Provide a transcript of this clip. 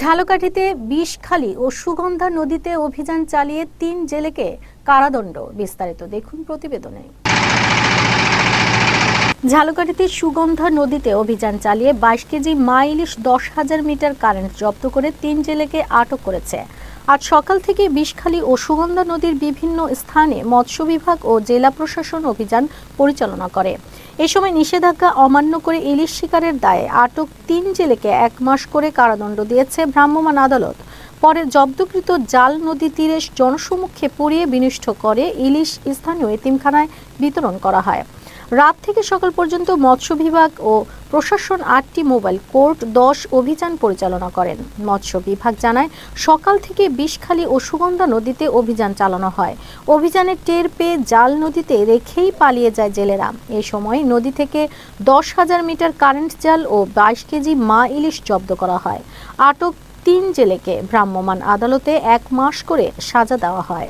ঝালকাঠিতে বিষখালী ও সুগন্ধা নদীতে অভিযান চালিয়ে তিন জেলেকে কারাদণ্ড বিস্তারিত। দেখুন প্রতিবেদনে। ঝালকাঠিতে সুগন্ধা নদীতে অভিযান চালিয়ে বাইশ কেজি মাইলিশ দশ হাজার মিটার কারেন্ট জব্দ করে তিন জেলেকে আটক করেছে। আজ সকাল থেকে বিষখালী ও সুগন্ধা নদীর বিভিন্ন স্থানে মৎস্য বিভাগ ও জেলা প্রশাসন অভিযান পরিচালনা করে। এ সময় নিষেধাজ্ঞা অমান্য করে ইলিশ শিকারের দায়ে আটক তিন জেলেকে এক মাস করে কারাদণ্ড দিয়েছে ভ্রাম্যমাণ আদালত। পরে জব্দকৃত জাল নদী তীরে জনসমুখে পুড়িয়ে বিনষ্ট করে ইলিশ স্থানীয় এতিমখানায় বিতরণ করা হয়। রাত থেকে সকাল পর্যন্ত মৎস্য বিভাগ ও প্রশাসন আটটি মোবাইল কোর্ট, দশ অভিযান পরিচালনা করেন। মৎস্য বিভাগ জানায়, সকাল থেকে বিষখালী ও সুগন্ধা নদীতে অভিযান চালানো হয়। অভিযানে টের পেয়ে জাল নদীতে রেখেই পালিয়ে যায় জেলেরা। এ সময় নদী থেকে দশ হাজার মিটার কারেন্ট জাল ও বাইশ কেজি মা ইলিশ জব্দ করা হয়। আটক তিন জেলেকে ভ্রাম্যমাণ আদালতে এক মাস করে সাজা দেওয়া হয়।